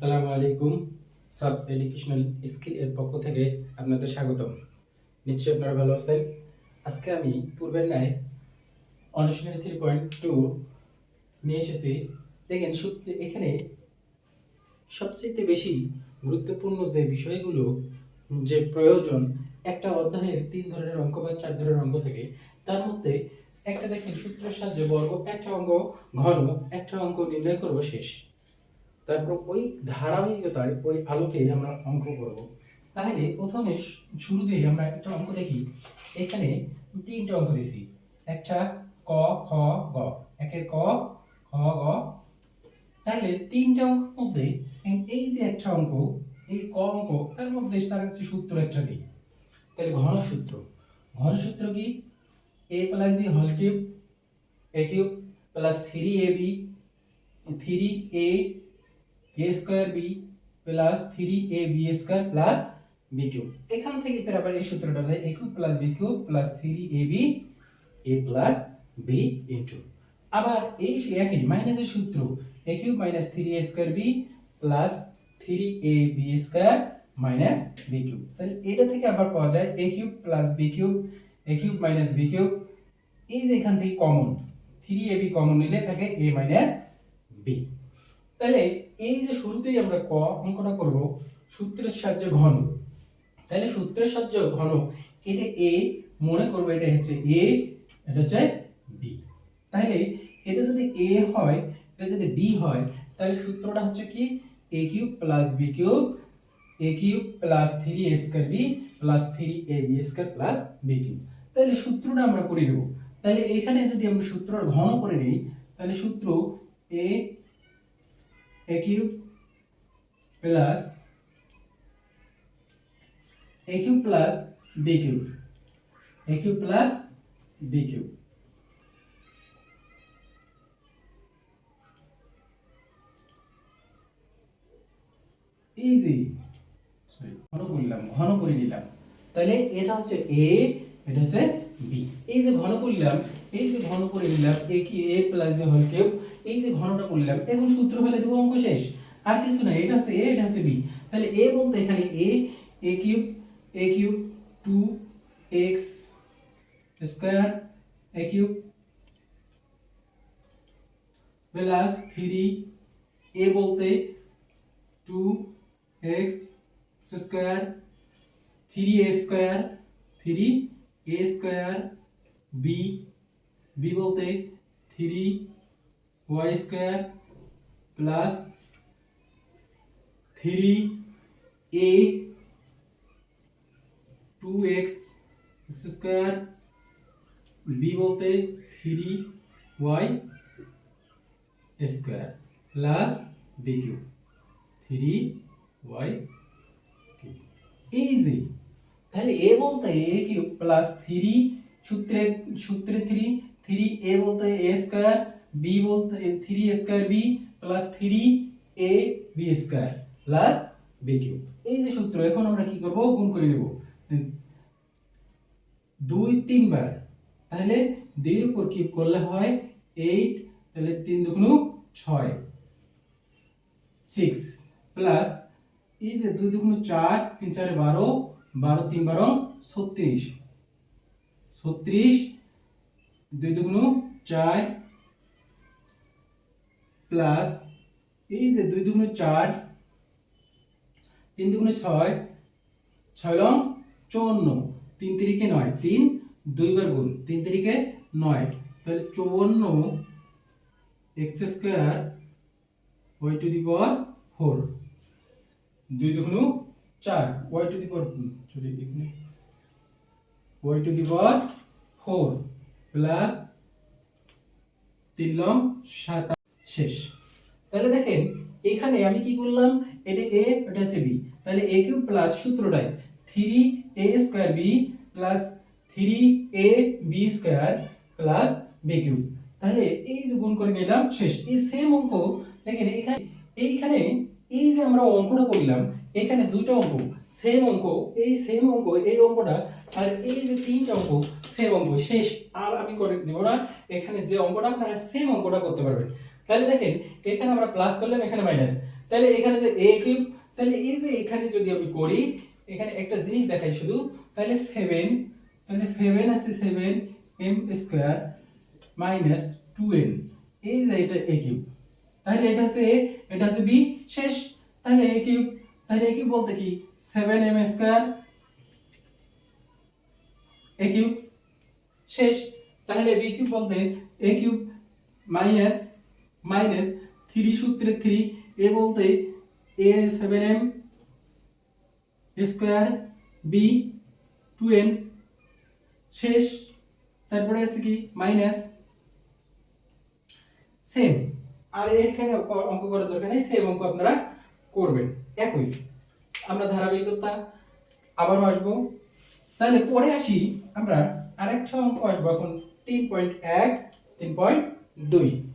আসসালামু আলাইকুম সব এডুকেশনাল স্কিল এর পক্ষ থেকে আপনাদের স্বাগতম। নিশ্চয়ই আপনারা ভালো আছেন। আজকে আমি পূর্বের ন্যায় অনুশীলনী থ্রি পয়েন্ট টু নিয়ে এসেছি। দেখেন সত্যি এখানে সবচেয়ে বেশি গুরুত্বপূর্ণ যে বিষয়গুলো, যে প্রয়োজন, একটা অধ্যায়ের তিন ধরনের অঙ্ক বা চার ধরনের অঙ্ক থাকে। তার মধ্যে একটা দেখেন সূত্রের সাহায্যে বর্গ, একটা অঙ্ক ঘন, একটা অঙ্ক নির্ণয় করব শেষ। তারপর ওই ধারাবাহিকতায় ওই আলোকে আমরা অঙ্ক করব। তাহলে প্রথমে শুরুতেই আমরা একটা অঙ্ক দেখি। এখানে তিনটা অঙ্ক দিয়েছি একটা ক, খ, গ। একের ক খ গ। তাহলে তিনটা অঙ্কের মধ্যে এই যে একটা অঙ্ক, এই ক অঙ্ক, তার মধ্যে তার হচ্ছে সূত্র একটা দিই। তাহলে ঘনসূত্র। ঘনসূত্র কি? A plus b whole cube, a cube, plus three a b, three a a square b plus three a b square plus b cube এখান থেকে ফের আবার এই সূত্রটা দেয় a cube plus b cube plus three a b a plus b into আবার এই একই মাইনাসের সূত্র a cube minus three a square b plus three a b square minus b cube তাহলে এটা থেকে আবার পাওয়া যায় a cube plus b cube a cube minus b cube এই যে এখান থেকে common three a b common নিলে থাকে এ মাইনাস বি তাহলে এই যে শুরুতেই আমরা ক অঙ্কটা করব, সূত্রের সাহায্যে ঘন। তাহলে সূত্রের সাহায্যে ঘন, এটা এ, মনে করব এটা হচ্ছে এ, এটা হচ্ছে বি। তাহলে এটা যদি এ হয়, এটা যদি বি হয় তাহলে সূত্রটা হচ্ছে কি? A cube plus b cube, a cube plus three a square b plus three a b square plus b cube. তাহলে সূত্রটা আমরা করে নেব। তাহলে এখানে যদি আমরা সূত্রটা ঘন করে নিই তাহলে সূত্র এ a cube plus a cube plus b cube. A cube plus b cube. Easy ঘন করলাম ঘন করে নিলাম। তাহলে এটা হচ্ছে এ এটা হচ্ছে বি এই যে ঘন করলাম, এই যে ঘন করে নিলাম এ কি a plus b whole cube এই যে ঘনটা করলাম এখন সূত্র ফেলে দেবো অঙ্ক শেষ। আর কিছু না, এটা হচ্ছে এ এটা হচ্ছে বি তাহলে এ বলতে এখানে a a cube a cube two x square a cube plus three a বলতে two x square three a square three a square b b বলতে three y square plus three a two x x square b বলতে three y square plus b cube three y easy তাহলে এ বলতে এ cube plus three সূত্রে সূত্রে three three এ বলতে এ square B বলতে three square b plus three a b square plus b cube এই যে সূত্র, এখন আমরা কি করব? গুণ করে নেব। দুই তিনবার, তাহলে দুইয়ের উপর কিউব করলে হয় এইট তাহলে তিন দুগুণ ছয়। সিক্স প্লাস এই যে দুই দুগুণ চার, তিন চারে বারো বারো তিন বারো, ছত্রিশ। ছত্রিশ, দুই দুগুণ চার প্লাস এই যে দুই দুগুণ চার, তিন দুগুণে ছয় ছয় লং চৌন্ন তিন তিরিকে নয়, তিন দুইবার গুণ, তিন তিরিকে নয়। তাহলে চৌন্ন x square y to the power four, দুই দুগুণ চার, y to the power sorry এখানে, y to the power four, plus তিন লং সাত শেষ। তাহলে দেখেন, এখানে আমি কি করলাম? এটা এ এটা হচ্ছে বি তাহলে এ কিউব প্লাস সূত্রটাই three a square b plus three a b square plus b cube. তাহলে এই যে গুণ করে নিলাম, শেষ। এই সেম অঙ্ক, দেখেন এখানে, এইখানে এই যে আমরা অঙ্কটা করলাম, এখানে দুটো অঙ্ক সেম অঙ্ক, এই সেম অঙ্ক, এই অঙ্কটা, আর এই যে তিনটা অঙ্ক সেম অঙ্ক, শেষ। আর আমি করে দিব না, এখানে যে অঙ্কটা, আপনারা সেম অঙ্কটা করতে পারবেন। তাহলে দেখেন, এখানে আমরা প্লাস করলাম, এখানে মাইনাস তাহলে এখানে যে এ কিউব তাহলে এই যে এখানে যদি আমি করি, এখানে একটা জিনিস দেখাই শুধু, তাহলে সেভেন তাহলে সেভেন আছে seven m square minus two n এই যে এটা এ কিউব তাহলে এটা হচ্ছে এ এটা হচ্ছে বি শেষ। তাহলে এ কিউব তাহলে এ কিউব বলতে কি? Seven m square a cube শেষ। তাহলে বি কিউব বলতে a cube minus minus three সূত্রে থ্রি এ বলতে a seven m square b two n শেষ। তারপরে আছে কি? মাইনাস সেম আর এখানে অঙ্ক- করার দরকার নেই সেম অঙ্ক আপনারা করবেন। একই। আমরা ধারাবাহিকতা আবারও আসব। তাহলে পরে আসি আমরা। আরেকটা অঙ্ক আসব এখন, তিন পয়েন্ট এক, তিন পয়েন্ট দুই।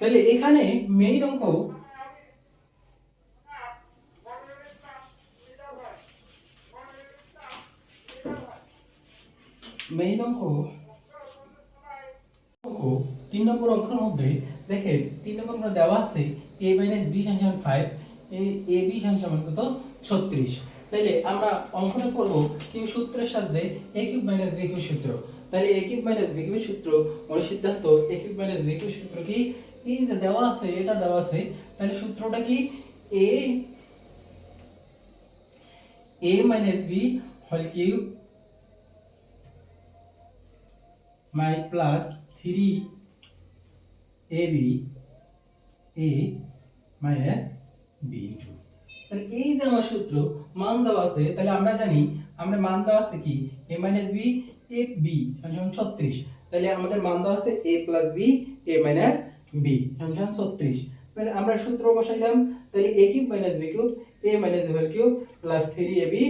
তাহলে এখানে মেইন অঙ্ক মেইন অঙ্ক তিন নম্বর অঙ্কের মধ্যে তিন নম্বর দেওয়া আছে a minus b five a b কত? ছত্রিশ। তাইলে আমরা অঙ্কটা করব কিউ সূত্রের সাহায্যে a cube minus b cube সূত্র। তাহলে a cube minus b cube সূত্র মানে সিদ্ধান্ত a cube minus b cube সূত্র কি? এই যে দেওয়া আছে, এটা দেওয়া আছে, তাহলে সূত্রটা কি? A a minus b whole cube my plus three a b a minus b into তাহলে এই যে আমার সূত্র, মান দেওয়া আছে, তাহলে আমরা জানি, আমরা মান দেওয়া আছে কি? A minus b a b সমান ছত্রিশ। তাহলে আমাদের মান দেওয়া আছে a plus b a minus b সমান ছত্রিশ। তাহলে আমরা সূত্র বসাইলাম, তাহলে a cube minus b cube a minus b cube plus three a b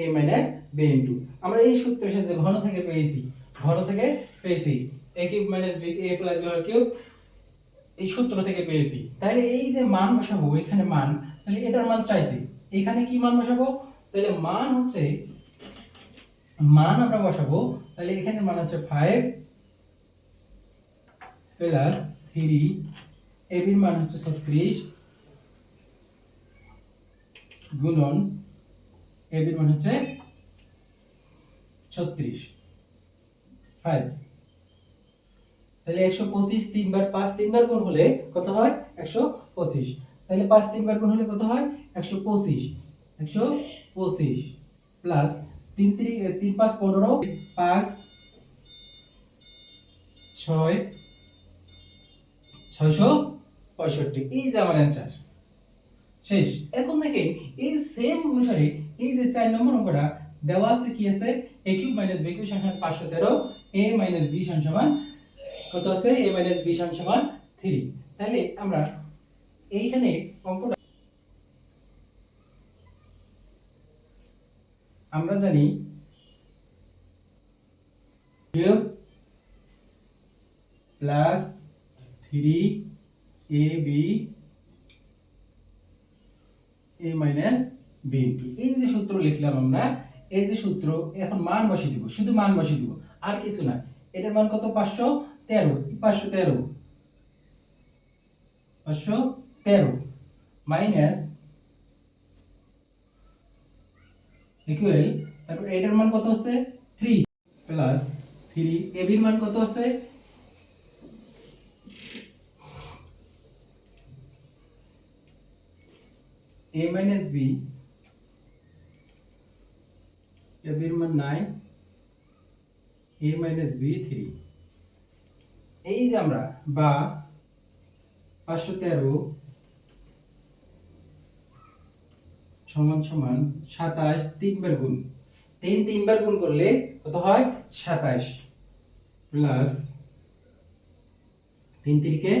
a minus b into আমরা এই সূত্রের সাথে ঘন থেকে পেয়েছি, ঘন থেকে পেয়েছি। A cube minus b a plus b cube, এই সূত্র থেকে পেয়েছি। তাহলে এই যে মান বসাবো, এখানে মান, তাহলে এটার মান চাইছি। এখানে কি মান বসাবো? তাহলে মান হচ্ছে, মান আমরা বসাবো, তাহলে এখানে মান হচ্ছে ফাইভ প্লাস থ্রি এবির মান হচ্ছে ছত্রিশ গুণন এবির মান হচ্ছে ছত্রিশ। ফাইভ তাহলে একশো পঁচিশ তিনবার পাঁচ তিনবার গুণ হলে কত হয়? একশো পঁচিশ। তাহলে পাঁচ তিনবার গুণ হলে কত হয়? একশো পঁচিশ। একশো পঁচিশ প্লাস তিন তিন পাঁচ পনেরো, পাঁচ, ছয় ছয়শো পঁয়ষট্টি। এই যে আমার অ্যান্সার শেষ। এখন দেখেন, এই সেম অনুসারে এই যে চার নম্বর অঙ্কটা দেওয়া আছে কি আছে? A cube minus b cube সমান পাঁচশো তেরো এ মাইনাস বি সমান কত আছে? এ মাইনাস বি সমান থ্রি তাহলে আমরা এইখানে অঙ্কটা আমরা জানি plus three a b a minus b এই যে সূত্র এখন মান বসিয়ে দিব, শুধু মান বসিয়ে দিব, আর কিছু না। এটার মান কত? পাঁচশো তেরো। পাঁচশো তেরো। পাঁচশো তেরো মাইনাস তারপর এটার মান কত হচ্ছে? থ্রি প্লাস থ্রি এবির মান কত আছে এ মাইনাস বি এবির মান নাই এ মাইনাস বি থ্রি এই যে আমরা বা পাঁচশো তেরো সমান সমান সাতাশ তিনবার গুণ। তিন তিনবার গুণ করলে কত হয়? সাতাশ। প্লাস তিন তিরিকে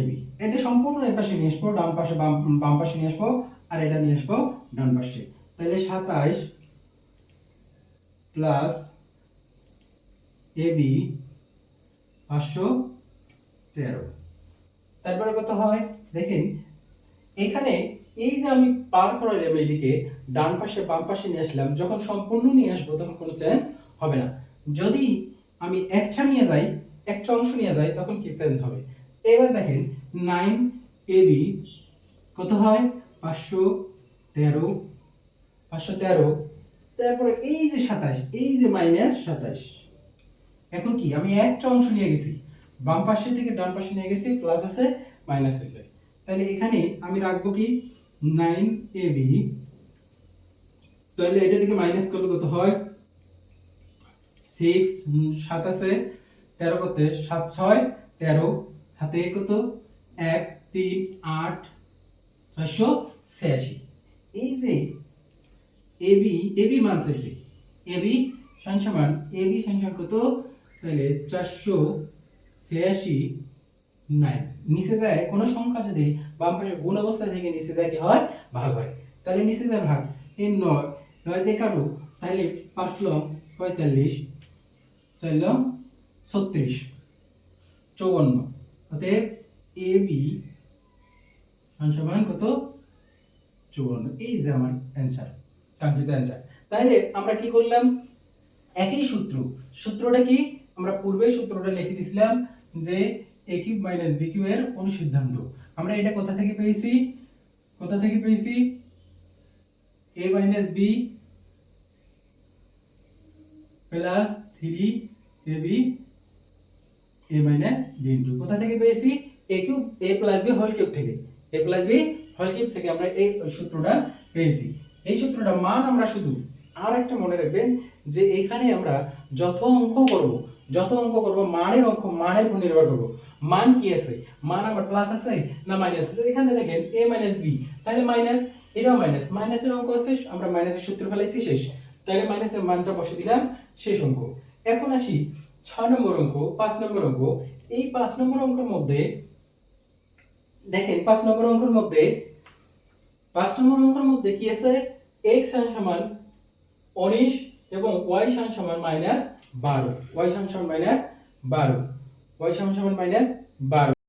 এবি এটা সম্পূর্ণ এই পাশে নিয়ে আসব, ডান পাশে বাম পাশে নিয়ে আসব, আর এটা নিয়ে আসব ডান পাশে। তাহলে সাতাশ প্লাস এবি পাঁচশো তেরো। তারপরে কত হয়? দেখেন, এখানে এই যে আমি পার করাইলাম এইদিকে, ডান পাশে বাম পাশে নিয়ে আসলাম, যখন সম্পূর্ণ নিয়ে আসব তখন কোনো চেঞ্জ হবে না। যদি আমি একটা নিয়ে যাই, একটা অংশ নিয়ে যাই, তখন কি চেঞ্জ হবে? এবার দেখেন নাইন এ বি কত হয়? পাঁচশো তেরো পাঁচশো তেরো। তারপরে এই যে সাতাশ, এই যে মাইনাস সাতাশ। এখন কি, আমি একটা অংশ নিয়ে গেছি। বাম পাশে থেকে ডান পাশে নিয়ে গেছি প্লাস আছে মাইনাস হয়েছে। তাহলে এখানে আমি রাখব কি? নাইন এ বি তাহলে এটা থেকে মাইনাস করলে কত হয়? সিক্স সাত আছে, তেরো করতে সাত, ছয়, তেরো। হাতে কত? এক, তিন, আট, ছয়শো ছিয়াশি। এই যে এবি এবি মান চাইছে। এবি সমান এবি সমান কত? তাহলে চারশো ছিয়াশি নাইন নিচে যায় কোনো সংখ্যা যদি বাম পাশে গুণ অবস্থা থেকে, নিচে যায় কি হয়? ভাগ হয়। তাহলে নিচে যায় ভাগ। এই নয় নয় কাটো। তাহলে পাঁচ লং পঁয়তাল্লিশ, চার লং ছত্রিশ চৌবন্ন অতএব এ বি সমান কত? চৌবন্ন এই যে আমার অ্যান্সার কাঙ্ক্ষিত অ্যান্সার তাহলে আমরা কি করলাম? একই সূত্র। সূত্রটা কি? আমরা পূর্বে সূত্রটা লিখে দিছিলাম যে a cube minus b cube এর অনুসিদ্ধান্ত। আমরা এটা কোথা থেকে পেয়েছি? কোথা থেকে পেয়েছি? A minus b plus three a b a minus b into কোথা থেকে পেয়েছি? A cube a plus b whole cube থেকে। A plus b whole cube থেকে আমরা এই সূত্রটা পেয়েছি। এই সূত্রটা মান আমরা শুধু আর একটা মনে রাখবেন যে এখানে আমরা যত অঙ্ক করব, যত অঙ্ক করব, মানের অঙ্ক, মানের উপর নির্ভর করব। মান কি আছে? মান আমার প্লাস আছে না মাইনাস আছে? এখানে দেখেন এ মাইনাস বি তাহলে মাইনাস এটাও মাইনাস মাইনাসের অঙ্ক আছে আমরা মাইনাসের সূত্র ফেলাইছি শেষ। তাহলে মাইনাসের মানটা বসে দিলাম শেষ অঙ্ক। এখন আসি ছয় নম্বর অঙ্ক, পাঁচ নম্বর অঙ্ক, এই পাঁচ নম্বর অঙ্কের মধ্যে, দেখেন, পাঁচ নম্বর অঙ্কের মধ্যে, পাঁচ নম্বর অঙ্কের মধ্যে কি আছে? এক্স সমান উনিশ এবং ওয়াই সান সমান মাইনাস বারো। ওয়াই সান সমান মাইনাস বারো। ওয়াই সান সমান মাইনাস বারো।